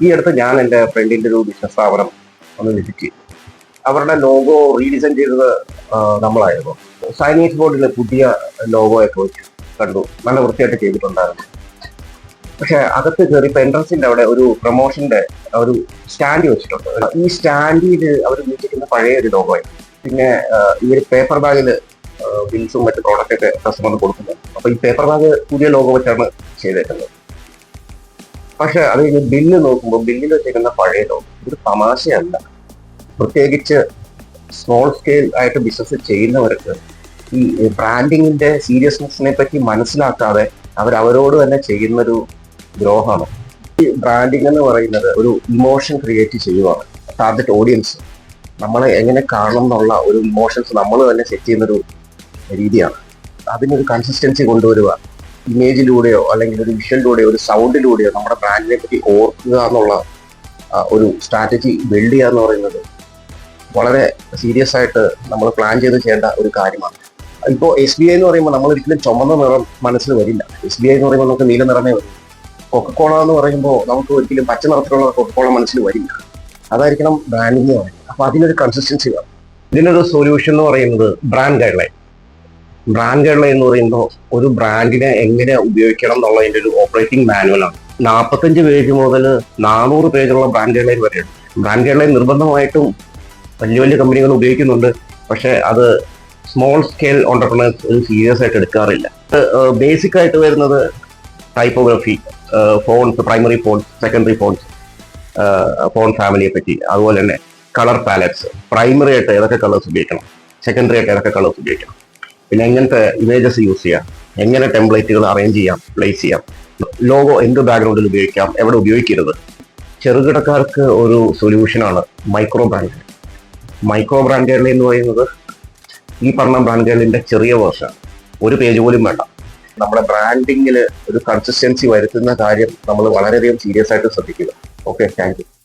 ഈ അടുത്ത് ഞാൻ എന്റെ ഫ്രണ്ടിന്റെ ഒരു ബിസിനസ് സ്ഥാപനം ഒന്ന് വിസിറ്റ് ചെയ്തു അവരുടെ ലോഗോ റീഡിസൈൻ ചെയ്തത് നമ്മളായിരുന്നു. സൈനീസ് ബോർഡിലെ പുതിയ ലോഗോ ഒക്കെ വെച്ച് കണ്ടു. നല്ല വൃത്തിയായിട്ട് ചെയ്തിട്ടുണ്ടായിരുന്നു. പക്ഷെ അകത്ത് കയറിയപ്പോൾ എൻട്രൻസിന്റെ അവിടെ ഒരു പ്രൊമോഷന്റെ ഒരു സ്റ്റാൻഡ് വെച്ചിട്ടുണ്ട്. ഈ സ്റ്റാൻഡിൽ അവർ വിളിച്ചിരിക്കുന്ന പഴയ ഒരു ലോഗോ ആയിരുന്നു പിന്നെ ഈ ഒരു പേപ്പർ ബാഗിൽ ബിൽസും മറ്റു പ്രോഡക്റ്റ് ഒക്കെ കസ്റ്റമറിന് കൊടുക്കുന്നത് അപ്പൊ ഈ പേപ്പർ ബാഗ് പുതിയ ലോഗോ വെച്ചാണ് ചെയ്തേക്കുന്നത്. പക്ഷെ അത് കഴിഞ്ഞ് ബില്ല് നോക്കുമ്പോൾ ബില്ലിൽ വെച്ചേക്കുന്ന പഴയ ലോൺ ഇത് തമാശയല്ല. പ്രത്യേകിച്ച് സ്മോൾ സ്കെയിൽ ആയിട്ട് ബിസിനസ് ചെയ്യുന്നവർക്ക് ഈ ബ്രാൻഡിങ്ങിന്റെ സീരിയസ്നെസ്സിനെ പറ്റി മനസ്സിലാക്കാതെ അവർ അവരോട് തന്നെ ചെയ്യുന്നൊരു ദ്രോഹമാണ്. ഈ ബ്രാൻഡിങ് എന്ന് പറയുന്നത് ഒരു ഇമോഷൻ ക്രിയേറ്റ് ചെയ്യുവാണ്. ടാർഗറ്റ് ഓഡിയൻസ് നമ്മളെ എങ്ങനെ കാണണം എന്നുള്ള ഒരു ഇമോഷൻസ് നമ്മൾ തന്നെ സെറ്റ് ചെയ്യുന്നൊരു രീതിയാണ്. അതിനൊരു കൺസിസ്റ്റൻസി കൊണ്ടുവരിക. ഇമേജിലൂടെയോ അല്ലെങ്കിൽ ഒരു വിഷ്വലിലൂടെയോ ഒരു സൗണ്ടിലൂടെയോ നമ്മുടെ ബ്രാൻഡിനെ പറ്റി ഓർക്കുക എന്നുള്ള ഒരു സ്ട്രാറ്റജി ബിൽഡ് ചെയ്യുക എന്ന് പറയുന്നത് വളരെ സീരിയസ് ആയിട്ട് നമ്മൾ പ്ലാൻ ചെയ്ത് ചെയ്യേണ്ട ഒരു കാര്യമാണ്. ഇപ്പോൾ എസ് ബി ഐ എന്ന് പറയുമ്പോൾ നമ്മൾ ഒരിക്കലും ചുമന്ന നിറം മനസ്സിൽ വരില്ല. എസ് ബി ഐ എന്ന് പറയുമ്പോൾ നമുക്ക് നീല നിറമേ വരും. കൊക്കക്കോള എന്ന് പറയുമ്പോൾ നമുക്ക് ഒരിക്കലും പച്ച നിറത്തിലുള്ള കൊക്കക്കോള മനസ്സിൽ വരില്ല. അതായിരിക്കണം ബ്രാൻഡിങ് പറയുന്നത്. അപ്പൊ അതിനൊരു കൺസിസ്റ്റൻസി വേണം. ഇതിനൊരു സൊല്യൂഷൻ എന്ന് പറയുന്നത് brand guideline brand guide എന്ന് പറയുമ്പോൾ ഒരു ബ്രാൻഡിനെ എങ്ങനെ ഉപയോഗിക്കണം എന്നുള്ളതിന്റെ ഒരു ഓപ്പറേറ്റിംഗ് മാനുവലാണ് നാൽപ്പത്തഞ്ച് പേജ് മുതൽ നാനൂറ് പേജുള്ള ബ്രാൻഡ് ഗൈഡ് ലൈൻ വരെയുണ്ട്. ബ്രാൻഡ് നിർബന്ധമായിട്ടും വലിയ വലിയ കമ്പനികൾ ഉപയോഗിക്കുന്നുണ്ട്. പക്ഷേ അത് സ്മോൾ സ്കെയിൽ ഓണ്ടർപ്രണേഴ്സ് ഒരു സീരിയസ് ആയിട്ട് എടുക്കാറില്ല. ബേസിക് ആയിട്ട് വരുന്നത് typography fonts primary fonts secondary fonts font ഫാമിലിയെ പറ്റി. അതുപോലെ തന്നെ കളർ പാലറ്റ്സ് പ്രൈമറി ആയിട്ട് ഏതൊക്കെ കളേഴ്സ് ഉപയോഗിക്കണം? സെക്കൻഡറി ആയിട്ട് ഏതൊക്കെ കളേഴ്സ് ഉപയോഗിക്കണം? പിന്നെ എങ്ങനത്തെ ഇമേജസ് യൂസ് ചെയ്യാം? എങ്ങനെ ടെംപ്ലേറ്റുകൾ അറേഞ്ച് ചെയ്യാം പ്ലേസ് ചെയ്യാം? ലോഗോ എന്ത് ബാക്ക്ഗ്രൗണ്ടിൽ ഉപയോഗിക്കാം എവിടെ ഉപയോഗിക്കരുത്? ചെറുകിടക്കാർക്ക് ഒരു സൊല്യൂഷനാണ് മൈക്രോ ബ്രാൻഡ് മൈക്രോ ബ്രാൻഡുകൾ എന്ന് പറയുന്നത് ഈ പറഞ്ഞ ബ്രാൻഡുകളിന്റെ ചെറിയ വേർഷൻ ഒരു പേജ് പോലും വേണ്ട. നമ്മുടെ ബ്രാൻഡിങ്ങിൽ ഒരു കൺസിസ്റ്റൻസി വരുത്തുന്ന കാര്യം നമ്മൾ വളരെയധികം സീരിയസ് ആയിട്ട് ശ്രദ്ധിക്കുക. Okay thank you